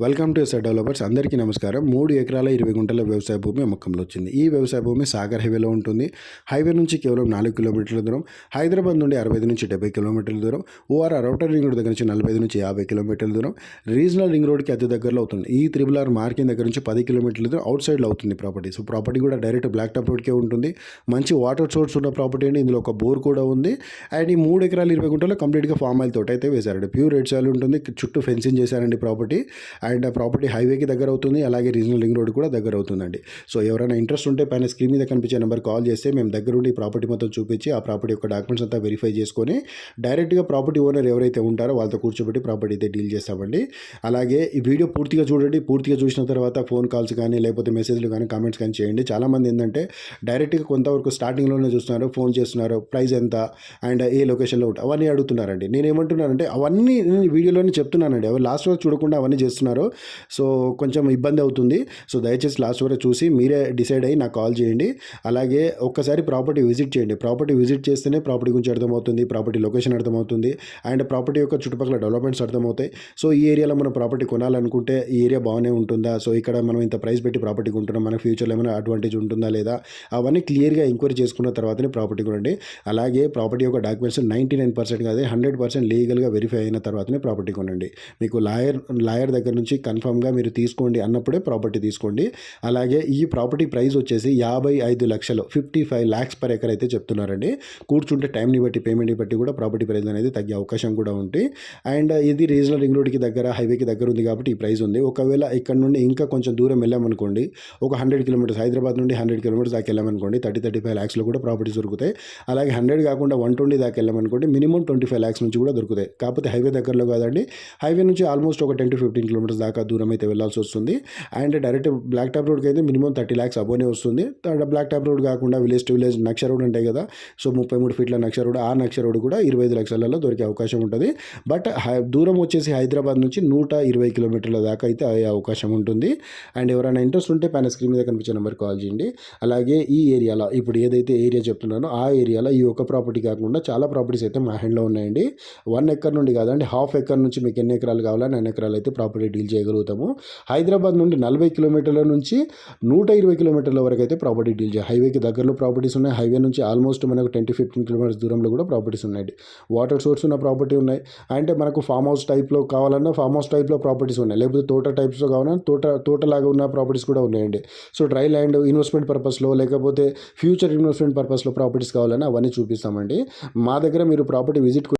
Welcome to SR developers. అందరికీ నమస్కారం. మూడు ఎకరాల ఇరవై గుంటల వ్యవసాయ భూమి అమ్మకంలో వచ్చింది. ఈ వ్యవసాయ భూమి సాగర్ హైవేలో ఉంటుంది. హైవే నుంచి కేవలం నాలుగు కిలోమీటర్ల దూరం. హైదరాబాద్ నుండి అరవై ఐదు నుంచి డెబ్బై కిలోమీటర్ల దూరం. ఓఆర్ రౌటర్ రింగ్ రోడ్ దగ్గర నుంచి నలభై ఐదు నుంచి యాభై కిలోమీటర్ల దూరం. రీజనల్ రింగ్ రోడ్కి అతి దగ్గరలో అవుతుంది. ఈ త్రిబుల్ ఆర్ మార్కింగ్ దగ్గర నుంచి పది కిలోమీటర్ల దూరం అవుట్ సైడ్లో అవుతుంది ప్రాపర్టీ. సో ప్రాపర్టీ కూడా డైరెక్ట్ బ్లాక్ టాప్ రోడ్కే ఉంటుంది. మంచి వాటర్ సోర్స్ ఉన్న ప్రాపర్టీ అండి. ఇందులో ఒక బోర్ కూడా ఉంది. అండ్ ఈ మూడు ఎకరాలు ఇరవై గుంటలో కంప్లీట్గా ఫామ్ ఆయిల్ తోట అయితే వేశారండి. ప్యూర్ రెడ్ సాయిల్ ఉంటుంది. చుట్టూ ఫెన్సింగ్ చేశారండి ప్రాపర్టీ. అండ్ ప్రాపర్టీ హైవేకి దగ్గర అవుతుంది అలాగే రీజనల్ రింగ్ రోడ్ కూడా దగ్గర అవుతుందండి సో ఎవరైనా ఇంట్రెస్ట్ ఉంటే పైన స్క్రీన్ మీద కనిపించే నెంబర్ కాల్ చేస్తే మేము దగ్గరుండి ప్రాపర్టీ మొత్తం చూపించి ఆ ప్రాపర్టీ యొక్క డాక్యుమెంట్స్ అంతా వెరిఫై చేసుకొని డైరెక్ట్గా ప్రాపర్టీ ఓనర్ ఎవరైతే ఉంటారో వాళ్ళతో కూర్చోబెట్టి ప్రాపర్టీ అయితే డీల్ చేస్తామండి. అలాగే ఈ వీడియో పూర్తిగా చూడండి పూర్తిగా చూసిన తర్వాత ఫోన్ కాల్స్ కానీ లేకపోతే మెసేజ్లు కానీ కామెంట్స్ కానీ చేయండి. చాలామంది ఏంటంటే డైరెక్ట్గా కొంతవరకు స్టార్టింగ్లోనే చూస్తున్నారు ఫోన్ చేస్తున్నారు ప్రైస్ ఎంత అండ్ ఏ లొకేషన్లో అవన్నీ అడుగుతున్నారండి. నేను ఏమంటున్నానంటే అవన్నీ నేను వీడియోలోనే చెప్తున్నానండి. అవి లాస్ట్ వరకు చూడకుండా అవన్నీ చేస్తున్నారు. సో కొంచెం ఇబ్బంది అవుతుంది. సో దయచేసి లాస్ట్ వరకు చూసి మీరే డిసైడ్ అయ్యి నాకు కాల్ చేయండి. అలాగే ఒక్కసారి ప్రాపర్టీ విజిట్ చేయండి. ప్రాపర్టీ విజిట్ చేస్తేనే ప్రాపర్టీ గురించి అర్థమవుతుంది ప్రాపర్టీ లొకేషన్ అర్థమవుతుంది అండ్ ప్రాపర్టీ యొక్క చుట్టుపక్కల డెవలప్మెంట్స్ అర్థమవుతాయి. సో ఈ ఏరియాలో మనం ప్రాపర్టీ కొనాలనుకుంటే ఈ ఏరియా బాగానే ఉంటుందా? సో ఇక్కడ మనం ఇంత ప్రైస్ పెట్టి ప్రాపర్టీ కొంటున్నాం. మన ఫ్యూచర్లో ఏమైనా అడ్వాంటేజ్ ఉంటుందా లేదా? అవన్నీ క్లియర్గా ఎంక్వైరీ చేసుకున్న తర్వాతనే ప్రాపర్టీ కొనండి. అలాగే ప్రాపర్టీ యొక్క డాక్యుమెంట్స్ నైంటీ నైన్ పర్సెంట్ కాదు హండ్రెడ్ పర్సెంట్ లీగల్గా వెరిఫై అయిన తర్వాతనే ప్రాపర్టీ కొనండి. మీకు లాయర్ లాయర్ దగ్గర నుంచి కన్ఫర్మ్గా మీరు తీసుకోండి అన్నప్పుడే ప్రాపర్టీ తీసుకోండి. అలాగే ఈ ప్రాపర్టీ ప్రైస్ వచ్చేసి యాభై ఐదు లక్షలు fifty five lakhs per acre అయితే చెప్తున్నారండి. కూర్చుంటే టైంని బట్టి పేమెంట్ని బట్టి కూడా ప్రాపర్టీ ప్రైస్ అనేది తగ్గే అవకాశం కూడా ఉంది. అండ్ ఇది రీజనల్ రింగ్ రోడ్కి దగ్గర హైవేకి దగ్గర ఉంది కాబట్టి ఈ ప్రైస్ ఉంది. ఒకవేళ ఇక్కడ నుండి ఇంకా కొంచెం దూరం వెళ్ళామనుకోండి ఒక హండ్రెడ్ కిలోమీటర్స్ హైదరాబాద్ నుండి హండ్రెడ్ కిలోమీటర్స్ దాకా వెళ్ళామనుకోండి థర్టీ థర్టీ ఫైవ్ ల్యాక్స్లో కూడా ప్రాపర్టీస్ దొరుకుతాయి. అలాగే హండ్రెడ్ కాకుండా వన్ ట్వంటీ దాకా వెళ్ళామనుకోండి మినిమం ట్వంటీ ఫైవ్ ల్యాక్స్ నుంచి కూడా దొరుకుతాయి. కాకపోతే హైవే దగ్గరలో కాదండి హైవే నుంచి ఆల్మోస్ట్ ఒక టెన్ టు ఫిఫ్టీన్ కిలోమీటర్స్ దాకా దూరం అయితే వెళ్ళాల్సి వస్తుంది. అండ్ డైరెక్ట్ బ్లాక్ టాప్ రోడ్కి అయితే మినిమం థర్టీ ల్యాక్స్ అబోనే వస్తుంది. బ్లాక్ టాప్ రోడ్ కాకుండా విలేజ్ టు విలేజ్ నక్ష రోడ్ ఉంటాయి కదా సో ముప్పై మూడు ఫీట్ల నక్ష రోడ్ ఆ నక్ష రోడ్ కూడా ఇరవై ఐదు లక్షలలో దొరికే అవకాశం ఉంటుంది. బట్ హై- దూరం వచ్చేసి హైదరాబాద్ నుంచి నూట ఇరవై కిలోమీటర్ల దాకా అయితే అయ్యే అవకాశం ఉంటుంది. అండ్ ఎవరైనా ఇంట్రెస్ట్ ఉంటే పైన స్క్రీన్ మీద కనిపించే నెంబర్ కాల్ చేయండి. అలాగే ఈ ఏరియాలో ఇప్పుడు ఏదైతే ఏరియా చెప్తున్నానో ఆ ఏరియాలో ఈ ఒక ప్రాపర్టీ కాకుండా చాలా ప్రాపర్టీస్ అయితే మా హ్యాండ్లో ఉన్నాయండి. వన్ ఎకర్ నుండి కాదండి హాఫ్ ఎకర్ నుంచి మీకు ఎన్ని ఎకరాలు కావాలా నైన్ ఎకరాలు అయితే ప్రాపర్టీ డీల్ చేయగలుగుతాము. హైదరాబాద్ నుండి నలభై కిలోమీటర్ల నుంచి నూట ఇరవై కిలోమీటర్ల వరకు అయితే ప్రాపర్టీ డీల్ చేయాలి హైవేకి దగ్గరలో ప్రాపర్టీస్ ఉన్నాయి. హైవే నుంచి ఆల్మోస్ట్ మనకు టెన్ టు ఫిఫ్టీన్ కిలోమీటర్స్ దూరంలో కూడా ప్రాపర్టీస్ ఉన్నాయి. వాటర్ సోర్స్ ఉన్న ప్రాపర్టీ ఉన్నాయి. అంటే మనకు ఫామ్ హౌస్ టైప్లో కావాలన్నా ఫామ్ హౌస్ టైప్లో ప్రాపర్టీస్ ఉన్నాయి. లేకపోతే తోట టైప్స్లో కావాలన్నా తోట తోటలాగా ఉన్న ప్రాపర్టీస్ కూడా ఉన్నాయండి. సో డ్రై ల్యాండ్ ఇన్వెస్ట్మెంట్ పర్పస్లో లేకపోతే ఫ్యూచర్ ఇన్వెస్ట్మెంట్ పర్పస్లో ప్రాపర్టీస్ కావాలన్నా అవన్నీ చూపిస్తామండి. మా దగ్గర మీరు ప్రాపర్టీ విజిట్